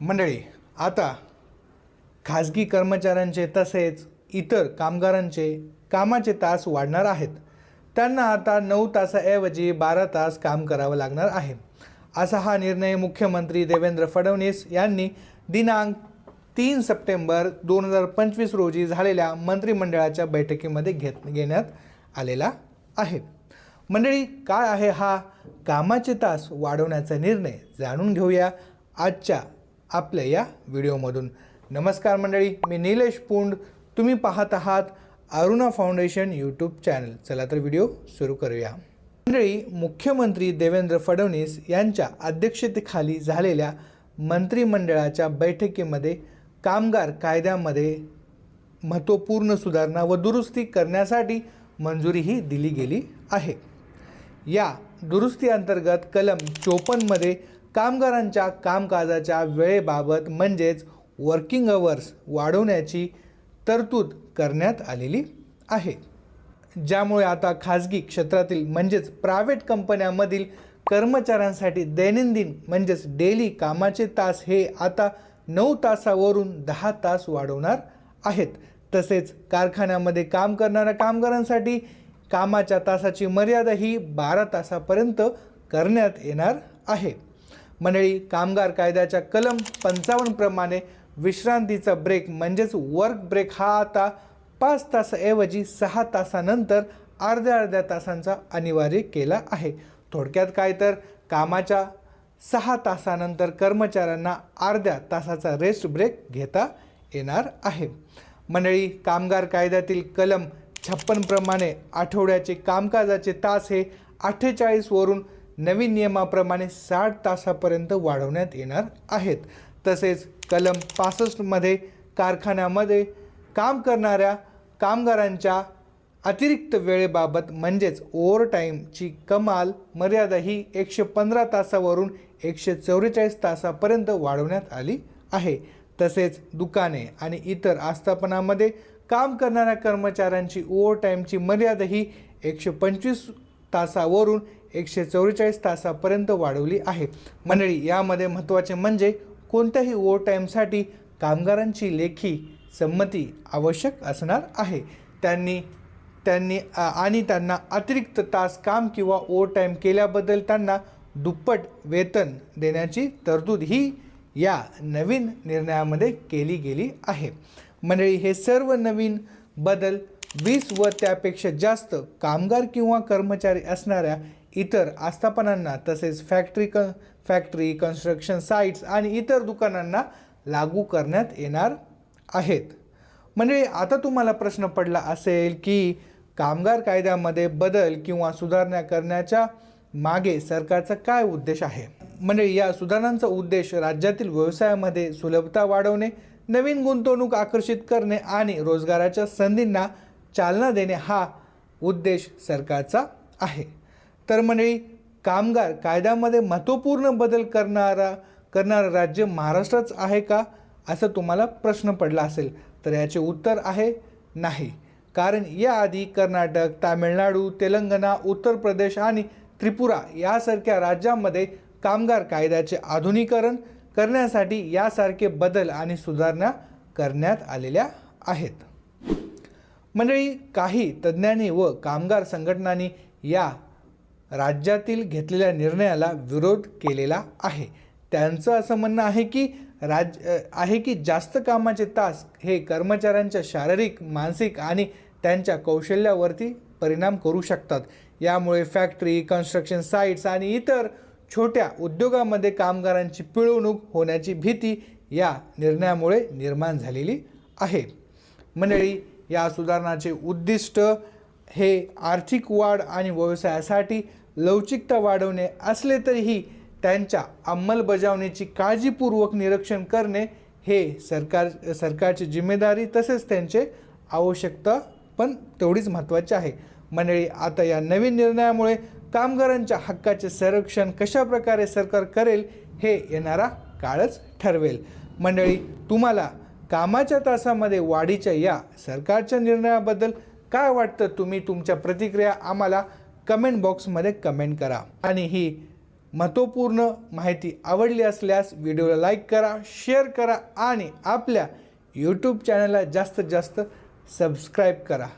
मंडळी आता खाजगी कर्मचाऱ्यांचे तसेच इतर कामगारांचे कामाचे तास वाढणार आहेत. त्यांना आता नऊ तासाऐवजी बारा तास काम करावं लागणार आहे. असा हा निर्णय मुख्यमंत्री देवेंद्र फडणवीस यांनी दिनांक तीन सप्टेंबर दोन हजार पंचवीस रोजी झालेल्या मंत्रिमंडळाच्या बैठकीमध्ये घेत घेण्यात आलेला आहे. मंडळी काय आहे हा कामाचे तास वाढवण्याचा निर्णय जाणून घेऊया आजच्या आपल्या या व्हिडिओमधून. नमस्कार मंडळी मी निलेश पुंड. तुम्ही पाहत आहात अरुणा फाउंडेशन यूट्यूब चॅनल चला तर व्हिडिओ सुरू करूया. मंडळी मुख्यमंत्री देवेंद्र फडणवीस यांच्या अध्यक्षतेखाली झालेल्या मंत्रिमंडळाच्या बैठकीमध्ये कामगार कायद्यामध्ये महत्त्वपूर्ण सुधारणा व दुरुस्ती करण्यासाठी मंजुरीही दिली गेली आहे. या दुरुस्ती अंतर्गत कलम चोपन्नमध्ये कामगारांच्या कामकाजाच्या वेळेबाबत म्हणजेच वर्किंग अवर्स वाढवण्याची तरतूद करण्यात आलेली आहे. ज्यामुळे आता खाजगी क्षेत्रातील म्हणजेच प्रायव्हेट कंपन्यांमधील कर्मचाऱ्यांसाठी दैनंदिन म्हणजेच डेली कामाचे तास हे आता नऊ तासावरून दहा तास वाढवणार आहेत. तसेच कारखान्यामध्ये काम करणाऱ्या कामगारांसाठी कामाच्या तासाची मर्यादा ही बारा तासापर्यंत करण्यात येणार आहे. मंडळी कामगार कायद्याच्या कलम पंचावन्नप्रमाणे विश्रांतीचा ब्रेक म्हणजेच वर्क ब्रेक हा आता पाच तासाऐवजी सहा तासानंतर अर्ध्या अर्ध्या तासांचा अनिवार्य केला आहे. थोडक्यात काय तर कामाच्या सहा तासानंतर कर्मचाऱ्यांना अर्ध्या तासाचा रेस्ट ब्रेक घेता येणार आहे. मंडळी कामगार कायद्यातील कलम छप्पनप्रमाणे आठवड्याचे कामकाजाचे तास हे अठ्ठेचाळीसवरून नवीन नियमाप्रमाणे साठ तासापर्यंत वाढवण्यात येणार आहेत. तसेच कलम पासष्टमध्ये कारखान्यामध्ये काम करणाऱ्या कामगारांच्या अतिरिक्त वेळेबाबत म्हणजेच ओव्हरटाईमची कमाल मर्यादा ही एकशे पंधरा तासावरून एकशे चौवेचाळीस तासापर्यंत वाढवण्यात आली आहे. तसेच दुकाने आणि इतर आस्थापनामध्ये काम करणाऱ्या कर्मचाऱ्यांची ओव्हरटाईमची मर्यादा ही एकशे पंचवीस तासावरून एकशे चौवेचाळीस तासापर्यंत वाढवली आहे. मंडळी यामध्ये महत्त्वाचे म्हणजे कोणत्याही ओव्हरटाईमसाठी कामगारांची लेखी संमती आवश्यक असणार आहे. त्यांनी त्यांनी आणि त्यांना अतिरिक्त तास काम किंवा ओव्हरटाईम केल्याबद्दल त्यांना दुप्पट वेतन देण्याची तरतूद ही या नवीन निर्णयामध्ये केली गेली आहे. मंडळी हे सर्व नवीन बदल वीस व त्यापेक्षा जास्त कामगार किंवा कर्मचारी असणाऱ्या इतर आस्थापनांना तसेच फॅक्टरी क फॅक्टरी कन्स्ट्रक्शन साईट्स आणि इतर दुकानांना लागू करण्यात येणार आहेत. म्हणजे आता तुम्हाला प्रश्न पडला असेल की कामगार कायद्यामध्ये बदल किंवा सुधारणा करण्याच्या मागे सरकारचा काय उद्देश आहे? म्हणजे या सुधारणांचा उद्देश राज्यातील व्यवसायामध्ये सुलभता वाढवणे नवीन गुंतवणूक आकर्षित करणे आणि रोजगाराच्या संधींना चालना देणे हा उद्देश सरकारचा आहे. तर मंडळी कामगार कायद्यामध्ये महत्त्वपूर्ण बदल करणारा करणारं राज्य महाराष्ट्रच आहे का असं तुम्हाला प्रश्न पडला असेल तर याचे उत्तर आहे नाही. कारण याआधी कर्नाटक तामिळनाडू तेलंगणा उत्तर प्रदेश आणि त्रिपुरा यासारख्या राज्यांमध्ये कामगार कायद्याचे आधुनिकरण करण्यासाठी यासारखे बदल आणि सुधारणा करण्यात आलेल्या आहेत. मंडळी काही तज्ज्ञांनी व कामगार संघटनांनी या राज्यातील घेतलेल्या निर्णयाला विरोध केलेला आहे. त्यांचं असं म्हणणं आहे की राज आहे की जास्त कामाचे तास हे कर्मचाऱ्यांच्या शारीरिक मानसिक आणि त्यांच्या कौशल्यावरती परिणाम करू शकतात. यामुळे फॅक्टरी कन्स्ट्रक्शन साईट्स आणि इतर छोट्या उद्योगामध्ये कामगारांची पिळवणूक होण्याची भीती या निर्णयामुळे निर्माण झालेली आहे. मंडळी या सुधारणाचे उद्दिष्ट हे आर्थिक वाढ आणि व्यवसायासाठी लवचिकता वाढवणे असले तरीही त्यांच्या अंमलबजावणीची काळजीपूर्वक निरीक्षण करणे हे सरकार सरकारची जिम्मेदारी तसेच त्यांचे आवश्यकता पण तेवढीच महत्त्वाची आहे. मंडळी आता या नवीन निर्णयामुळे कामगारांच्या हक्काचे संरक्षण कशा प्रकारे सरकार करेल हे येणारा काळच ठरवेल. मंडळी तुम्हाला कामाच्या तासामध्ये वाढीच्या या सरकारच्या निर्णयाबद्दल काय वाटतं तुम्ही तुमच्या प्रतिक्रिया आम्हाला कमेंट बॉक्समध्ये कमेंट करा. आणि ही महत्त्वपूर्ण माहिती आवडली असल्यास व्हिडिओला लाईक करा शेअर करा आणि आपल्या यूट्यूब चॅनलला जास्तीत जास्त सबस्क्राईब करा.